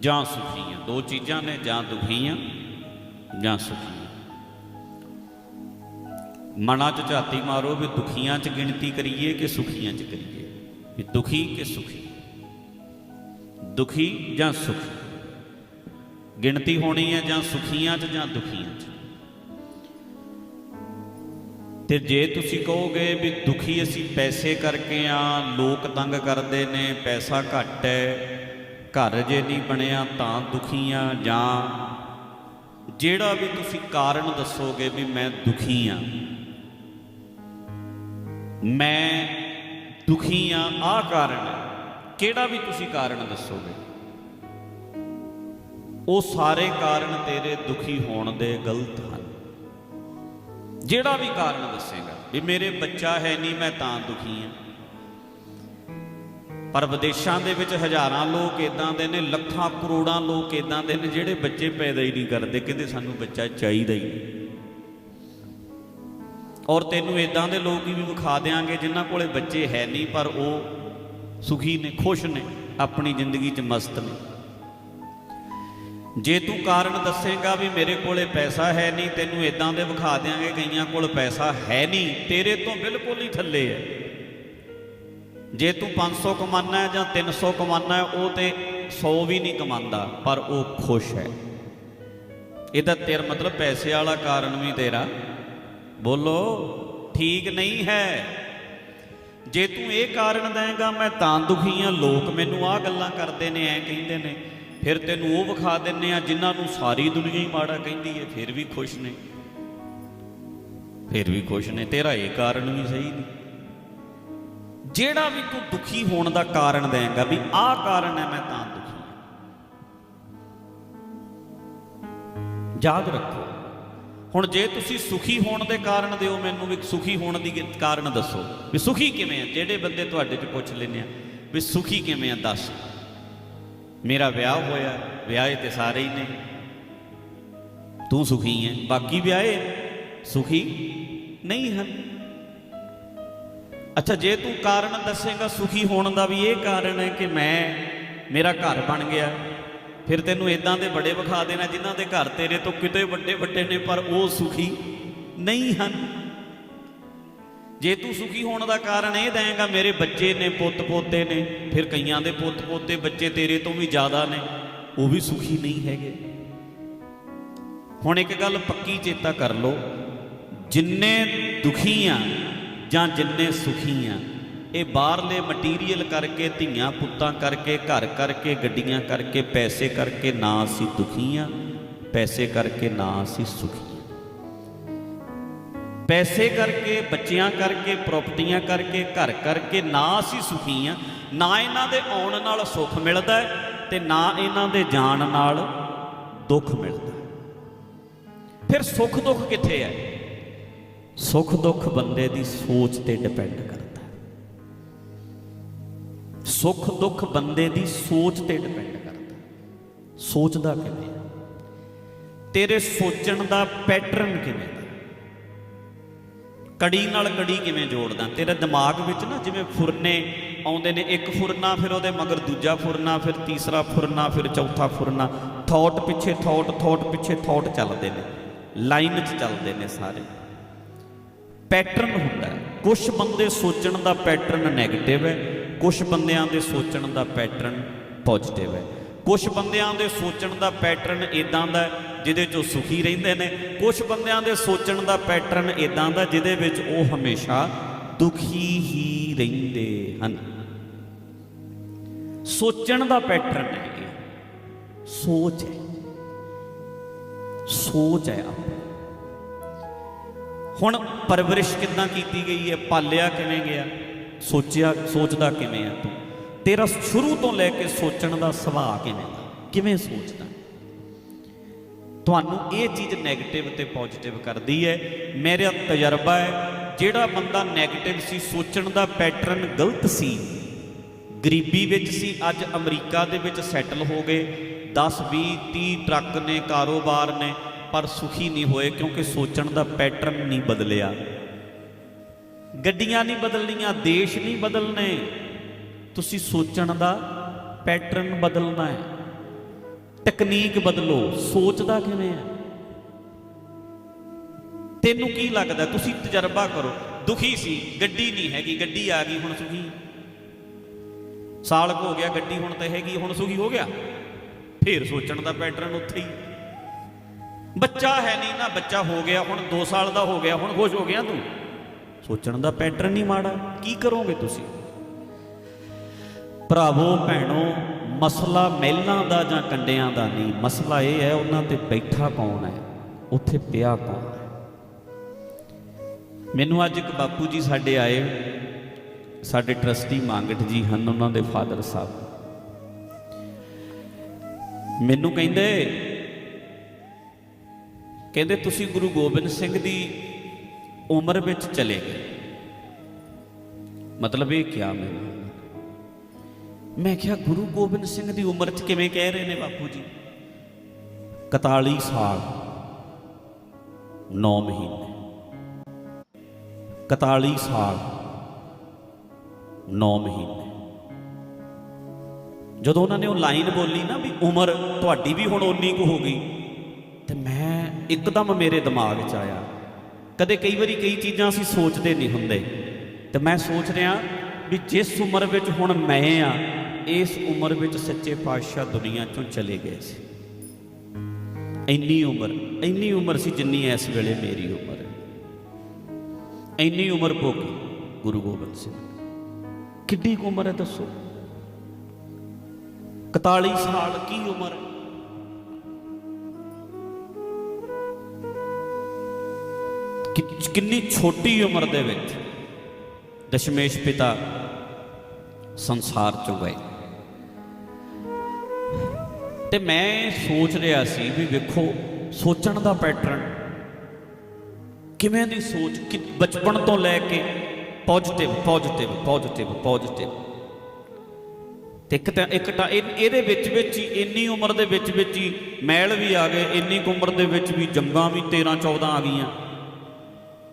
ਜਾਂ ਸੁਖੀ ਆ ਦੋ ਚੀਜ਼ਾਂ ਨੇ, ਜਾਂ ਦੁਖੀ ਆ ਜਾਂ ਸੁਖੀਆਂ। ਮਨਾਂ 'ਚ ਝਾਤੀ ਮਾਰੋ ਵੀ ਦੁਖੀਆਂ 'ਚ ਗਿਣਤੀ ਕਰੀਏ ਕਿ ਸੁਖੀਆਂ 'ਚ ਕਰੀਏ। ਵੀ ਦੁਖੀ ਕਿ ਸੁਖੀ। ਦੁਖੀ ਜਾਂ ਸੁਖੀ। ਗਿਣਤੀ ਹੋਣੀ ਹੈ ਜਾਂ ਸੁਖੀਆਂ 'ਚ ਜਾਂ ਦੁਖੀਆਂ 'ਚ। ਤੇ ਜੇ ਤੁਸੀਂ ਕਹੋਗੇ ਵੀ ਦੁਖੀ ਅਸੀਂ ਪੈਸੇ ਕਰਕੇ ਆ, ਲੋਕ ਤੰਗ ਕਰਦੇ ਨੇ, ਪੈਸਾ ਘੱਟ ਹੈ ਘਰ ਜੇ ਨਹੀਂ ਬਣਿਆ ਤਾਂ ਦੁਖੀ ਆ ਜਾਂ ਜਿਹੜਾ ਵੀ ਤੁਸੀਂ ਕਾਰਨ ਦੱਸੋਗੇ ਵੀ ਮੈਂ ਦੁਖੀ ਆ। ਮੈਂ ਦੁਖੀ ਆ ਆ ਕਾਰਨ ਹੈ। ਕਿਹੜਾ ਵੀ ਤੁਸੀਂ ਕਾਰਨ ਦੱਸੋਗੇ? ਉਹ ਸਾਰੇ ਕਾਰਨ ਤੇਰੇ ਦੁਖੀ ਹੋਣ ਦੇ ਗਲਤ ਹਨ। ਜਿਹੜਾ ਵੀ ਕਾਰਨ ਦੱਸੇਗਾ ਵੀ ਮੇਰੇ ਬੱਚਾ ਹੈ ਨਹੀਂ, ਮੈਂ ਤਾਂ ਦੁਖੀ ਹਾਂ ਪਰ ਵਿਦੇਸ਼ਾਂ ਦੇ ਵਿੱਚ ਹਜ਼ਾਰਾਂ ਲੋਕ ਇਦਾਂ ਦੇ ਨੇ, ਲੱਖਾਂ ਕਰੋੜਾਂ ਲੋਕ ਇਦਾਂ ਦੇ ਨੇ ਜਿਹੜੇ ਬੱਚੇ ਪੈਦਾ ਹੀ ਨਹੀਂ ਕਰਦੇ, ਕਹਿੰਦੇ ਸਾਨੂੰ ਬੱਚਾ ਚਾਹੀਦਾ ਹੀ ਨਹੀਂ। ਔਰ ਤੈਨੂੰ ਇਦਾਂ ਦੇ ਲੋਕ ਵੀ ਵਿਖਾ ਦੇਾਂਗੇ ਜਿਨ੍ਹਾਂ ਕੋਲੇ ਬੱਚੇ ਹੈ ਨਹੀਂ, ਪਰ ਉਹ ਸੁਖੀ ਨੇ, ਖੁਸ਼ ਨੇ, ਆਪਣੀ ਜ਼ਿੰਦਗੀ 'ਚ ਮਸਤ ਨੇ। ਜੇ ਤੂੰ ਕਾਰਨ ਦੱਸੇਗਾ ਵੀ ਮੇਰੇ ਕੋਲੇ ਪੈਸਾ ਹੈ ਨਹੀਂ, ਤੈਨੂੰ ਇਦਾਂ ਦੇ ਵਿਖਾ ਦੇਾਂਗੇ ਕਈਆਂ ਕੋਲ ਪੈਸਾ ਹੈ ਨਹੀਂ, ਤੇਰੇ ਤੋਂ ਬਿਲਕੁਲ ਹੀ ਥੱਲੇ ਹੈ। ਜੇ ਤੂੰ 500 ਕਮਾਨਾ ਹੈ ਜਾਂ 300 ਕਮਾਨਾ ਹੈ, ਉਹ ਤੇ 100 ਵੀ ਨਹੀਂ ਕਮਾਉਂਦਾ, ਪਰ ਉਹ ਖੁਸ਼ ਹੈ। ਇਹਦਾ ਤੇਰਾ ਮਤਲਬ ਪੈਸੇ ਵਾਲਾ ਕਾਰਨ ਵੀ ਤੇਰਾ। ਬੋਲੋ, ਠੀਕ ਨਹੀਂ ਹੈ। ਜੇ ਤੂੰ ਇਹ ਕਾਰਨ ਦੇਂਗਾ ਮੈਂ ਤਾਂ ਦੁਖੀ ਆ ਲੋਕ ਮੈਨੂੰ ਆਹ ਗੱਲਾਂ ਕਰਦੇ ਨੇ, ਐ ਕਹਿੰਦੇ ਨੇ। ਫਿਰ ਤੈਨੂੰ ਉਹ ਵਿਖਾ ਦਿੰਨੇ ਆ ਜਿਨ੍ਹਾਂ ਨੂੰ ਸਾਰੀ ਦੁਨੀਆ ਹੀ ਮਾੜਾ ਕਹਿੰਦੀ ਹੈ, ਫਿਰ ਵੀ ਖੁਸ਼ ਨੇ। ਫਿਰ ਵੀ ਖੁਸ਼ ਨੇ। ਤੇਰਾ ਇਹ ਕਾਰਨ ਵੀ ਸਹੀ ਨਹੀਂ। ਜਿਹੜਾ ਵੀ ਤੂੰ ਦੁਖੀ ਹੋਣ ਦਾ ਕਾਰਨ ਦੇਂਗਾ ਵੀ ਆਹ ਕਾਰਨ ਹੈ, ਮੈਂ ਤਾਂ ਦੁਖੀ ਹਾਂ। ਯਾਦ ਰੱਖੋ, ਹੁਣ ਜੇ ਤੁਸੀਂ ਸੁਖੀ ਹੋਣ ਦੇ ਕਾਰਨ ਦਿਓ, ਮੈਨੂੰ ਵੀ ਸੁਖੀ ਹੋਣ ਦੀ ਕਾਰਨ ਦੱਸੋ ਵੀ ਸੁਖੀ ਕਿਵੇਂ ਆ? ਜਿਹੜੇ ਬੰਦੇ ਤੁਹਾਡੇ ਚ ਪੁੱਛ ਲੈਂਦੇ ਆ ਵੀ ਸੁਖੀ ਕਿਵੇਂ ਆ, ਦੱਸ। ਮੇਰਾ ਵਿਆਹ ਹੋਇਆ, ਵਿਆਹੇ ਤੇ ਸਾਰੇ ਹੀ ਨੇ। ਤੂੰ ਸੁਖੀ ਹੈ, ਬਾਕੀ ਵਿਆਹੇ ਸੁਖੀ ਨਹੀਂ ਹਨ। ਅੱਛਾ, ਜੇ ਤੂੰ ਕਾਰਨ ਦੱਸੇਗਾ, ਸੁਖੀ ਹੋਣ ਦਾ ਵੀ ਇਹ ਕਾਰਨ ਹੈ ਕਿ ਮੈਂ ਮੇਰਾ ਘਰ ਬਣ ਗਿਆ। ਫਿਰ ਤੈਨੂੰ ਇਦਾਂ ਦੇ ਬੜੇ ਵਿਖਾ ਦੇਣਾ ਜਿਨ੍ਹਾਂ ਦੇ ਘਰ ਤੇਰੇ ਤੋਂ ਕਿਤੇ ਵੱਡੇ ਵੱਡੇ ਨੇ, ਪਰ ਉਹ ਸੁਖੀ ਨਹੀਂ ਹਨ। ਜੇ ਤੂੰ ਸੁਖੀ ਹੋਣ ਦਾ ਕਾਰਨ ਇਹ ਦੇਂਗਾ ਮੇਰੇ ਬੱਚੇ ਨੇ ਪੁੱਤ ਪੋਤੇ ਨੇ, ਫਿਰ ਕਈਆਂ ਦੇ ਪੁੱਤ ਪੋਤੇ ਬੱਚੇ ਤੇਰੇ ਤੋਂ ਵੀ ਜ਼ਿਆਦਾ ਨੇ, ਉਹ ਵੀ ਸੁਖੀ ਨਹੀਂ ਹੈਗੇ। ਹੁਣ ਇੱਕ ਗੱਲ ਪੱਕੀ ਚੇਤਾ ਕਰ ਲਓ, ਜਿੰਨੇ ਦੁਖੀ ਆ ਜਾਂ ਜਿੰਨੇ ਸੁਖੀ ਆ, ਇਹ ਬਾਹਰਲੇ ਮਟੀਰੀਅਲ ਕਰਕੇ, ਧੀਆਂ ਪੁੱਤਾਂ ਕਰਕੇ, ਘਰ ਕਰਕੇ, ਗੱਡੀਆਂ ਕਰਕੇ, ਪੈਸੇ ਕਰਕੇ ਨਾ ਅਸੀਂ ਦੁਖੀ ਆ, ਪੈਸੇ ਕਰਕੇ ਨਾ ਅਸੀਂ ਸੁਖੀ ਹਾਂ। ਪੈਸੇ ਕਰਕੇ, ਬੱਚਿਆਂ ਕਰਕੇ ਪ੍ਰਾਪਰਟੀਆਂ ਕਰਕੇ, ਘਰ ਕਰਕੇ ਨਾ ਅਸੀਂ ਸੁਖੀ ਆ, ਨਾ ਇਹਨਾਂ ਦੇ ਆਉਣ ਨਾਲ ਸੁੱਖ ਮਿਲਦਾ ਹੈ ਤੇ ਨਾ ਇਹਨਾਂ ਦੇ ਜਾਣ ਨਾਲ ਦੁੱਖ ਮਿਲਦਾ ਫਿਰ ਸੁੱਖ ਦੁੱਖ ਕਿੱਥੇ ਹੈ ਸੁੱਖ ਦੁੱਖ ਬੰਦੇ ਦੀ ਸੋਚ ਤੇ ਡਿਪੈਂਡ ਕਰਦਾ ਹੈ। ਸੁੱਖ ਦੁੱਖ ਬੰਦੇ ਦੀ ਸੋਚ ਤੇ ਡਿਪੈਂਡ ਕਰਦਾ ਸੋਚਦਾ ਕਿਵੇਂ ਤੇਰੇ ਸੋਚਣ ਦਾ ਪੈਟਰਨ ਕਿਵੇਂ ਦਾ ਕੜੀ ਨਾਲ ਕੜੀ ਕਿਵੇਂ ਜੋੜਦਾ ਤੇਰੇ ਦਿਮਾਗ ਵਿੱਚ ਨਾ ਜਿਵੇਂ ਫੁਰਨੇ ਆਉਂਦੇ ਨੇ, ਇੱਕ ਫੁਰਨਾ ਫਿਰ ਉਹਦੇ ਮਗਰ ਦੂਜਾ ਫੁਰਨਾ, ਫਿਰ ਤੀਸਰਾ ਫੁਰਨਾ, ਫਿਰ ਚੌਥਾ ਫੁਰਨਾ ਥੌਟ ਪਿੱਛੇ ਥੌਟ ਥੌਟ ਪਿੱਛੇ ਥੌਟ ਚੱਲਦੇ ਨੇ। ਲਾਈਨ 'ਚ ਚੱਲਦੇ ਨੇ ਸਾਰੇ। ਪੈਟਰਨ ਹੁੰਦਾ ਕੁਝ ਬੰਦੇ ਸੋਚਣ ਦਾ ਪੈਟਰਨ 네ਗੇਟਿਵ ਹੈ ਕੁਝ ਬੰਦਿਆਂ ਦੇ ਸੋਚਣ ਦਾ ਪੈਟਰਨ ਪੋਜ਼ਿਟਿਵ ਹੈ। ਕੁਝ ਬੰਦਿਆਂ ਦੇ ਸੋਚਣ ਦਾ ਪੈਟਰਨ ਇਦਾਂ ਦਾ ਜਿਹਦੇ 'ਚ ਉਹ ਸੁਖੀ ਰਹਿੰਦੇ ਨੇ। ਕੁਝ ਬੰਦਿਆਂ ਦੇ ਸੋਚਣ ਦਾ ਪੈਟਰਨ ਇਦਾਂ ਦਾ ਜਿਹਦੇ ਵਿੱਚ ਉਹ ਹਮੇਸ਼ਾ ਦੁਖੀ ਹੀ ਰਹਿੰਦੇ ਹਨ। ਸੋਚਣ ਦਾ ਪੈਟਰਨ ਹੈ ਸੋਚ ਹੈ। ਸੋਚ ਹੈ ਆਪਣੀ ਹੁਣ ਪਰਵਰਿਸ਼ ਕਿੱਦਾਂ ਕੀਤੀ ਗਈ ਹੈ? ਪਾਲਿਆ ਕਿਵੇਂ ਗਿਆ? ਸੋਚਿਆ, ਸੋਚਦਾ ਕਿਵੇਂ ਆ ਤੂੰ? ਤੇਰਾ ਸ਼ੁਰੂ ਤੋਂ ਲੈ ਕੇ ਸੋਚਣ ਦਾ ਸੁਭਾਅ ਕਿਵੇਂ ਦਾ? ਕਿਵੇਂ ਸੋਚਦਾ? ਤੁਹਾਨੂੰ ਇਹ ਚੀਜ਼ 네ਗੇਟਿਵ ਤੇ ਪੋਜ਼ਿਟਿਵ ਕਰਦੀ ਹੈ। ਮੇਰਾ ਤਜਰਬਾ ਹੈ, ਜਿਹੜਾ ਬੰਦਾ 네ਗੇਟਿਵ ਸੀ, ਸੋਚਣ ਦਾ ਪੈਟਰਨ ਗਲਤ ਸੀ। ਗਰੀਬੀ ਵਿੱਚ ਸੀ, ਅੱਜ ਅਮਰੀਕਾ ਦੇ ਵਿੱਚ ਸੈਟਲ ਹੋ ਗਏ। 10 20 30 ਟਰੱਕ ਨੇ, ਕਾਰੋਬਾਰ ਨੇ। ਪਰ ਸੁਖੀ ਨਹੀਂ ਹੋਏ ਕਿਉਂਕਿ ਸੋਚਣ ਦਾ ਪੈਟਰਨ ਨਹੀਂ ਬਦਲਿਆ। ਗੱਡੀਆਂ ਨਹੀਂ ਬਦਲਣੀਆਂ, ਦੇਸ਼ ਨਹੀਂ ਬਦਲਨੇ ਤੁਸੀਂ ਸੋਚਣ ਦਾ ਪੈਟਰਨ ਬਦਲਣਾ ਹੈ। ਟੈਕਨੀਕ ਬਦਲੋ, ਸੋਚਦਾ ਕਿਵੇਂ ਹੈ? ਤੈਨੂੰ ਕੀ ਲੱਗਦਾ? ਤੁਸੀਂ ਤਜਰਬਾ ਕਰੋ। ਦੁਖੀ ਸੀ, ਗੱਡੀ ਨਹੀਂ ਹੈਗੀ, ਗੱਡੀ ਆ ਗਈ, ਹੁਣ ਸੁਖੀ। ਸਾਲ ਕੁ ਹੋ ਗਿਆ, ਗੱਡੀ ਹੁਣ ਤਾਂ ਹੈਗੀ, ਹੁਣ ਸੁਖੀ ਹੋ ਗਿਆ। ਫੇਰ ਸੋਚਣ ਦਾ ਪੈਟਰਨ ਉੱਥੇ ਹੀ। ਬੱਚਾ ਹੈ ਨਹੀਂ, ਨਾ ਬੱਚਾ ਹੋ ਗਿਆ, ਹੁਣ 2 ਸਾਲ ਦਾ ਹੋ ਗਿਆ, ਹੁਣ ਖੁਸ਼ ਹੋ ਗਿਆ ਤੂੰ? ਸੋਚਣ ਦਾ ਪੈਟਰਨ ਨਹੀਂ ਮਾੜਾ, ਕੀ ਕਰੋਗੇ ਤੁਸੀਂ? ਭਰਾਵੋ, ਭੈਣੋ, ਮਸਲਾ ਮਹਿਲਾਂ ਦਾ ਜਾਂ ਕੰਡਿਆਂ ਦਾ ਨਹੀਂ, ਮਸਲਾ ਇਹ ਹੈ ਉਹਨਾਂ ਤੇ ਬੈਠਾ ਕੌਣ ਹੈ? ਉੱਥੇ ਪਿਆ ਕੌਣ ਹੈ? ਮੈਨੂੰ ਅੱਜ ਇੱਕ ਬਾਪੂ ਜੀ ਸਾਡੇ ਆਏ, ਸਾਡੇ ਟਰਸਟੀ ਮੰਗਟ ਜੀ ਹਨ, ਉਹਨਾਂ ਦੇ ਫਾਦਰ ਸਾਹਿਬ। ਮੈਨੂੰ ਕਹਿੰਦੇ ਕਹਿੰਦੇ ਤੁਸੀਂ ਗੁਰੂ ਗੋਬਿੰਦ ਸਿੰਘ ਦੀ ਉਮਰ ਵਿੱਚ ਚਲੇ ਗਏ। ਮਤਲਬ ਇਹ ਕਿਹਾ ਮੈਨੂੰ ਮੈਂ ਕਿਹਾ, ਗੁਰੂ ਗੋਬਿੰਦ ਸਿੰਘ ਦੀ ਉਮਰ 'ਚ ਕਿਵੇਂ ਕਹਿ ਰਹੇ ਨੇ ਬਾਪੂ ਜੀ? 41 ਸਾਲ 9 ਮਹੀਨੇ। 41 ਸਾਲ 9 ਮਹੀਨੇ। ਜਦੋਂ ਉਹਨਾਂ ਨੇ ਉਹ ਲਾਈਨ ਬੋਲੀ ਨਾ ਵੀ ਉਮਰ ਤੁਹਾਡੀ ਵੀ ਹੁਣ ਓਨੀ ਕੁ ਹੋ ਗਈ, ਤੇ ਮੈਂ ਇੱਕਦਮ ਮੇਰੇ ਦਿਮਾਗ 'ਚ ਆਇਆ। ਕਦੇ ਕਈ ਵਾਰੀ ਕਈ ਚੀਜ਼ਾਂ ਅਸੀਂ ਸੋਚਦੇ ਨਹੀਂ ਹੁੰਦੇ। ਤੇ ਮੈਂ ਸੋਚ ਰਿਹਾ ਵੀ ਜਿਸ ਉਮਰ ਵਿੱਚ ਹੁਣ ਮੈਂ ਆ, ਇਸ ਉਮਰ ਵਿੱਚ ਸੱਚੇ ਪਾਤਸ਼ਾਹ ਦੁਨੀਆ ਚੋਂ ਚਲੇ ਗਏ ਸੀ। ਇੰਨੀ ਉਮਰ ਇੰਨੀ ਉਮਰ ਸੀ ਜਿੰਨੀ ਇਸ ਵੇਲੇ ਮੇਰੀ ਉਮਰ। ਹੈ ਇੰਨੀ ਉਮਰ ਭੋਗੀ ਗੁਰੂ ਗੋਬਿੰਦ ਸਿੰਘ। ਕਿੱਡੀ ਕੁ ਉਮਰ ਹੈ ਦੱਸੋ? 41 ਸਾਲ ਕੀ ਉਮਰ? ਹੈ ਕਿੰਨੀ ਛੋਟੀ ਉਮਰ ਦੇ ਵਿੱਚ ਦਸ਼ਮੇਸ਼ ਪਿਤਾ ਸੰਸਾਰ ਚੋਂ ਗਏ। ਤੇ ਮੈਂ ਸੋਚ ਰਿਹਾ ਸੀ ਵੀ ਵੇਖੋ, ਸੋਚਣ ਦਾ ਪੈਟਰਨ ਕਿਵੇਂ ਦੀ ਸੋਚ, ਕਿ ਬਚਪਨ ਤੋਂ ਲੈ ਕੇ ਪੋਜ਼ਿਟਿਵ ਪੋਜ਼ਿਟਿਵ ਪੋਜ਼ਿਟਿਵ ਪੋਜ਼ਿਟਿਵ ਤੇ ਇੱਕ ਤਾਂ ਇੱਕ ਤਾਂ ਇਹਦੇ ਵਿੱਚ ਵਿੱਚ ਹੀ, ਇੰਨੀ ਉਮਰ ਦੇ ਵਿੱਚ ਵਿੱਚ ਹੀ ਮੈਲ ਵੀ ਆ ਗਏ, ਇੰਨੀ ਕੁ ਉਮਰ ਦੇ ਵਿੱਚ ਵੀ ਜੰਗਾਂ ਵੀ 13 14 ਆ ਗਈਆਂ।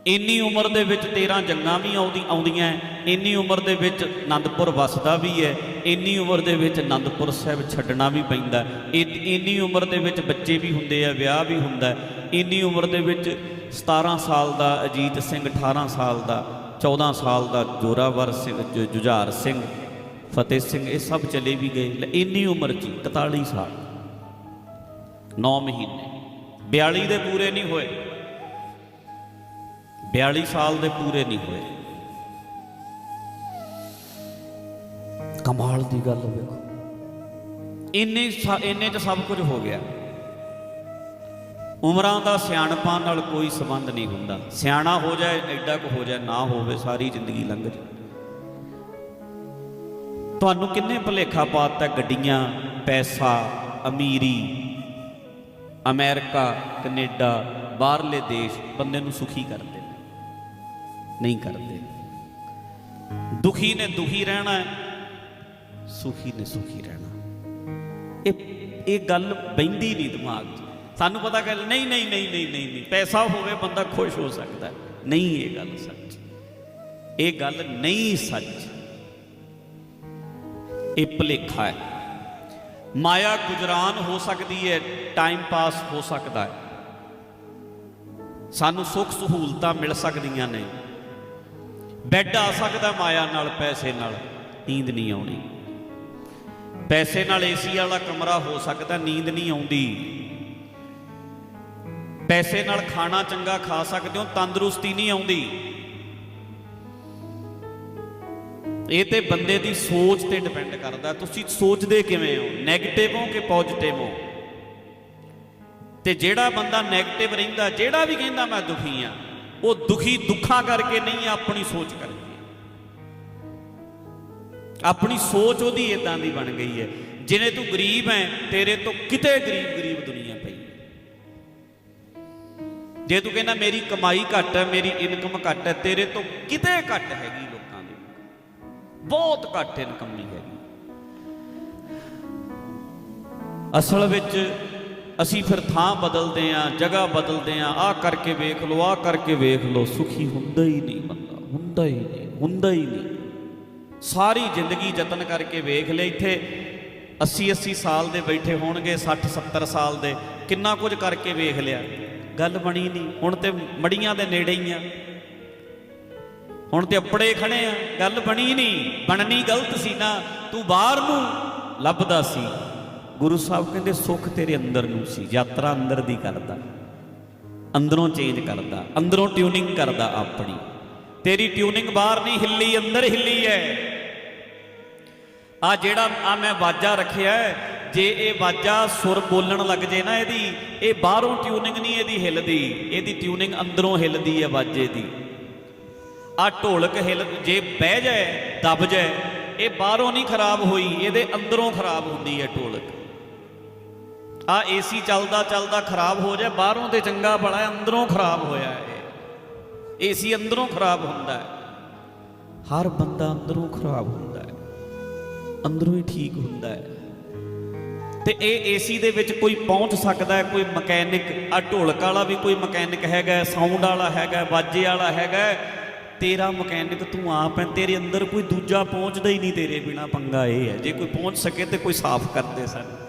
ਇੰਨੀ ਉਮਰ ਦੇ ਵਿੱਚ 13 ਜੰਗਾਂ ਵੀ ਆਉਂਦੀ ਆਉਂਦੀਆਂ ਇੰਨੀ ਉਮਰ ਦੇ ਵਿੱਚ ਆਨੰਦਪੁਰ ਵਸਦਾ ਵੀ ਹੈ ਇੰਨੀ ਉਮਰ ਦੇ ਵਿੱਚ ਆਨੰਦਪੁਰ ਸਾਹਿਬ ਛੱਡਣਾ ਵੀ ਪੈਂਦਾ ਇ- ਇੰਨੀ ਉਮਰ ਦੇ ਵਿੱਚ ਬੱਚੇ ਵੀ ਹੁੰਦੇ ਆ ਵਿਆਹ ਵੀ ਹੁੰਦਾ ਇੰਨੀ ਉਮਰ ਦੇ ਵਿੱਚ 17 ਸਾਲ ਦਾ ਅਜੀਤ ਸਿੰਘ 18 ਸਾਲ ਦਾ 14 ਸਾਲ ਦਾ ਜੋਰਾਵਰ ਸਿੰਘ ਜੁ- ਜੁਝਾਰ ਸਿੰਘ ਫਤਿਹ ਸਿੰਘ ਇਹ ਸਭ ਚਲੇ ਵੀ ਗਏ ਇੰਨੀ ਉਮਰ 'ਚ ਹੀ, 41 ਸਾਲ 9 ਮਹੀਨੇ 42 ਦੇ ਪੂਰੇ ਨਹੀਂ ਹੋਏ। 42 ਸਾਲ ਦੇ ਪੂਰੇ ਨਹੀਂ ਹੋਏ। ਕਮਾਲ ਦੀ ਗੱਲ ਵੇਖੋ। ਇੰਨੇ ਇੰਨੇ ਚ ਸਭ ਕੁਝ ਹੋ ਗਿਆ। ਉਮਰਾਂ ਦਾ ਸਿਆਣਪਾਂ ਨਾਲ ਕੋਈ ਸੰਬੰਧ ਨਹੀਂ ਹੁੰਦਾ। ਸਿਆਣਾ ਹੋ ਜਾਏ ਐਡਾ ਕੁ ਹੋ ਜਾਏ ਨਾ ਹੋਵੇ ਸਾਰੀ ਜ਼ਿੰਦਗੀ ਲੰਘ ਜਾਏ ਤੁਹਾਨੂੰ ਕਿੰਨੇ ਭੁਲੇਖਾ ਪਾਤਾ ਗੱਡੀਆਂ ਪੈਸਾ ਅਮੀਰੀ ਅਮਰੀਕਾ ਕੈਨੇਡਾ ਬਾਹਰਲੇ ਦੇਸ਼ ਬੰਦੇ ਨੂੰ ਸੁਖੀ ਕਰਦੇ ਨਹੀਂ ਕਰਦੇ। ਦੁਖੀ ਨੇ ਦੁਖੀ ਰਹਿਣਾ ਹੈ, ਸੁਖੀ ਨੇ ਸੁਖੀ ਰਹਿਣਾ। ਇਹ ਇਹ ਗੱਲ ਬੈਂਦੀ ਨਹੀਂ ਦਿਮਾਗ 'ਚ। ਸਾਨੂੰ ਪਤਾ ਗੱਲ ਨਹੀਂ ਨਹੀਂ ਨਹੀਂ ਨਹੀਂ ਨਹੀਂ ਨਹੀਂ, ਪੈਸਾ ਹੋਵੇ ਬੰਦਾ ਖੁਸ਼ ਹੋ ਸਕਦਾ ਨਹੀਂ ਇਹ ਗੱਲ ਸੱਚ। ਇਹ ਗੱਲ ਨਹੀਂ ਸੱਚ। ਇਹ ਭੁਲੇਖਾ ਹੈ। ਮਾਇਆ ਗੁਜਰਾਨ ਹੋ ਸਕਦੀ ਹੈ, ਟਾਈਮ ਪਾਸ ਹੋ ਸਕਦਾ ਹੈ। ਸਾਨੂੰ ਸੁੱਖ ਸਹੂਲਤਾਂ ਮਿਲ ਸਕਦੀਆਂ ਨੇ। ਬੈੱਡ ਆ ਸਕਦਾ ਮਾਇਆ ਨਾਲ, ਪੈਸੇ ਨਾਲ। ਨੀਂਦ ਨਹੀਂ ਆਉਣੀ। ਪੈਸੇ ਨਾਲ ਏਸੀ ਵਾਲਾ ਕਮਰਾ ਹੋ ਸਕਦਾ, ਨੀਂਦ ਨਹੀਂ ਆਉਂਦੀ। ਪੈਸੇ ਨਾਲ ਖਾਣਾ ਚੰਗਾ ਖਾ ਸਕਦੇ ਹੋ, ਤੰਦਰੁਸਤੀ ਨਹੀਂ ਆਉਂਦੀ। ਇਹ ਤੇ ਬੰਦੇ ਦੀ ਸੋਚ ਤੇ ਡਿਪੈਂਡ ਕਰਦਾ। ਤੁਸੀਂ ਸੋਚਦੇ ਕਿਵੇਂ ਹੋ? 네ਗੇਟਿਵ ਹੋ ਕਿ ਪੋਜ਼ਿਟਿਵ ਹੋ? ਤੇ ਜਿਹੜਾ ਬੰਦਾ 네ਗੇਟਿਵ ਰਹਿੰਦਾ, ਜਿਹੜਾ ਵੀ ਕਹਿੰਦਾ, ਮੈਂ ਦੁਖੀ ਆ ਉਹ ਦੁਖੀ ਦੁੱਖਾਂ ਕਰਕੇ ਨਹੀਂ, ਆਪਣੀ ਸੋਚ ਕਰਕੇ ਆਪਣੀ ਸੋਚ ਉਹਦੀ ਇਦਾਂ ਦੀ ਬਣ ਗਈ ਹੈ, ਜਿਵੇਂ ਤੂੰ ਗਰੀਬ ਹੈ, ਤੇਰੇ ਤੋਂ ਕਿਤੇ ਗਰੀਬ ਗਰੀਬ ਦੁਨੀਆ ਪਈ। ਜੇ ਤੂੰ ਕਹਿੰਦਾ ਮੇਰੀ ਕਮਾਈ ਘੱਟ ਹੈ, ਮੇਰੀ ਇਨਕਮ ਘੱਟ ਹੈ, ਤੇਰੇ ਤੋਂ ਕਿਤੇ ਘੱਟ ਹੈਗੀ ਲੋਕਾਂ ਦੀ। ਬਹੁਤ ਘੱਟ ਇਨਕਮ ਨਹੀਂ ਹੈਗੀ। ਅਸਲ ਵਿੱਚ ਅਸੀਂ ਫਿਰ ਥਾਂ ਬਦਲਦੇ ਆਂ ਜਗ੍ਹਾ ਬਦਲਦੇ ਆਂ ਆਹ ਕਰਕੇ ਵੇਖ ਲਓ, ਆਹ ਕਰਕੇ ਵੇਖ ਲਓ। ਸੁਖੀ ਹੁੰਦਾ ਹੀ ਨਹੀਂ ਬੰਦਾ, ਹੁੰਦਾ ਹੀ ਨਹੀਂ, ਹੁੰਦਾ ਹੀ ਨਹੀਂ। ਸਾਰੀ ਜ਼ਿੰਦਗੀ ਯਤਨ ਕਰਕੇ ਵੇਖ ਲੈ ਇੱਥੇ। 80 80 ਸਾਲ ਦੇ ਬੈਠੇ ਹੋਣਗੇ 60 70 ਸਾਲ ਦੇ। ਕਿੰਨਾ ਕੁਝ ਕਰਕੇ ਵੇਖ ਲਿਆ। ਗੱਲ ਬਣੀ ਨਹੀਂ। ਹੁਣ ਤੇ ਮੜੀਆਂ ਦੇ ਨੇੜੇ ਹੀ ਆ। ਹੁਣ ਤੇ ਅੱਪੜੇ ਖੜੇ ਆ। ਗੱਲ ਬਣੀ ਨਹੀਂ। ਬਣਨੀ ਗਲਤ ਸੀ ਨਾ। ਤੂੰ ਬਾਹਰ ਨੂੰ ਲੱਭਦਾ ਸੀ। ਗੁਰੂ ਸਾਹਿਬ ਕਹਿੰਦੇ, ਸੁੱਖ ਤੇਰੇ ਅੰਦਰ ਨੂੰ ਸੀ, ਯਾਤਰਾ ਅੰਦਰ ਦੀ ਕਰਦਾ। ਅੰਦਰੋਂ ਚੇਂਜ ਕਰਦਾ, ਅੰਦਰੋਂ ਟਿਊਨਿੰਗ ਕਰਦਾ ਆਪਣੀ। ਤੇਰੀ ਟਿਊਨਿੰਗ ਬਾਹਰ ਨਹੀਂ, ਹਿੱਲੀ ਅੰਦਰ ਹਿੱਲੀ ਹੈ ਆ ਜਿਹੜਾ ਆ ਮੈਂ ਬਾਜਾ ਰੱਖਿਆ ਜੇ ਇਹ ਵਾਜਾ ਸੁਰ ਬੋਲਣ ਲੱਗ ਜੇ ਨਾ ਇਹਦੀ, ਇਹ ਬਾਹਰੋਂ ਟਿਊਨਿੰਗ ਨਹੀਂ ਇਹਦੀ ਹਿੱਲਦੀ, ਇਹਦੀ ਟਿਊਨਿੰਗ ਅੰਦਰੋਂ ਹਿੱਲਦੀ ਹੈ ਬਾਜੇ ਦੀ। ਆ ਢੋਲਕ ਹਿੱਲ, ਜੇ ਬਹਿ ਜਾਏ, ਦਬ ਜਾਏ, ਇਹ ਬਾਹਰੋਂ ਨਹੀਂ ਖਰਾਬ ਹੋਈ, ਇਹਦੇ ਅੰਦਰੋਂ ਖਰਾਬ ਹੁੰਦੀ ਹੈ ਢੋਲਕ। ਆ ਏਸੀ ਚੱਲਦਾ ਚੱਲਦਾ ਖਰਾਬ ਹੋ ਜਾਏ ਬਾਹਰੋਂ ਤੇ ਚੰਗਾ ਬੜਾ ਹੈ, ਅੰਦਰੋਂ ਖਰਾਬ ਹੋਇਆ ਹੈ ਏਸੀ ਅੰਦਰੋਂ ਖਰਾਬ ਹੁੰਦਾ ਹੈ। ਹਰ ਬੰਦਾ ਅੰਦਰੋਂ ਖਰਾਬ ਹੁੰਦਾ ਹੈ। ਅੰਦਰੋਂ ਹੀ ਠੀਕ ਹੁੰਦਾ ਹੈ। ਤੇ ਇਹ ਏਸੀ ਦੇ ਵਿੱਚ ਕੋਈ ਪਹੁੰਚ ਸਕਦਾ ਹੈ ਕੋਈ ਮਕੈਨਿਕ ਆ ਢੋਲਕ ਵਾਲਾ ਵੀ ਕੋਈ ਮਕੈਨਿਕ ਹੈਗਾ ਸਾਊਂਡ ਵਾਲਾ ਹੈਗਾ ਬਾਜੇ ਵਾਲਾ ਹੈਗਾ ਤੇਰਾ ਮਕੈਨਿਕ ਤੂੰ ਆਪ ਹੈ ਤੇਰੇ ਅੰਦਰ ਕੋਈ ਦੂਜਾ ਪਹੁੰਚਦਾ ਹੀ ਨਹੀਂ ਤੇਰੇ ਬਿਨਾ ਪੰਗਾ ਇਹ ਹੈ। ਜੇ ਕੋਈ ਪਹੁੰਚ ਸਕੇ ਤੇ ਕੋਈ ਸਾਫ਼ ਕਰਦੇ ਸਨ।